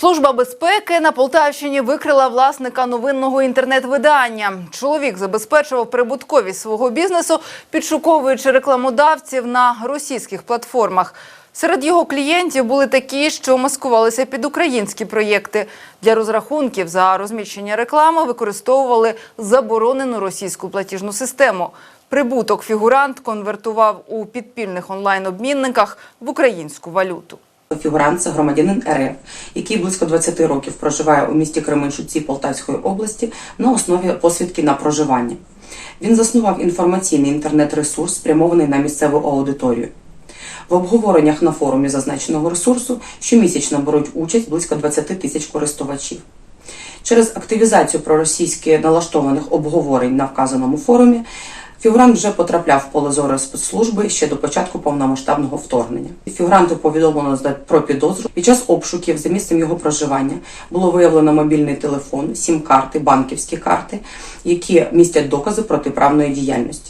Служба безпеки на Полтавщині викрила власника новинного інтернет-видання. Чоловік забезпечував прибутковість свого бізнесу, підшуковуючи рекламодавців на російських платформах. Серед його клієнтів були такі, що маскувалися під українські проєкти. Для розрахунків за розміщення реклами використовували заборонену російську платіжну систему. Прибуток фігурант конвертував у підпільних онлайн-обмінниках в українську валюту. Фігурант це громадянин РФ, який близько 20 років проживає у місті Кременчуці Полтавської області на основі посвідки на проживання. Він заснував інформаційний інтернет-ресурс, спрямований на місцеву аудиторію. В обговореннях на форумі зазначеного ресурсу щомісячно беруть участь близько 20 тисяч користувачів. Через активізацію проросійськи налаштованих обговорень на вказаному форумі фігурант вже потрапляв в поле зору спецслужби ще до початку повномасштабного вторгнення. Фігуранту повідомлено про підозру. Під час обшуків за місцем його проживання було виявлено мобільний телефон, сім-карти, банківські карти, які містять докази протиправної діяльності.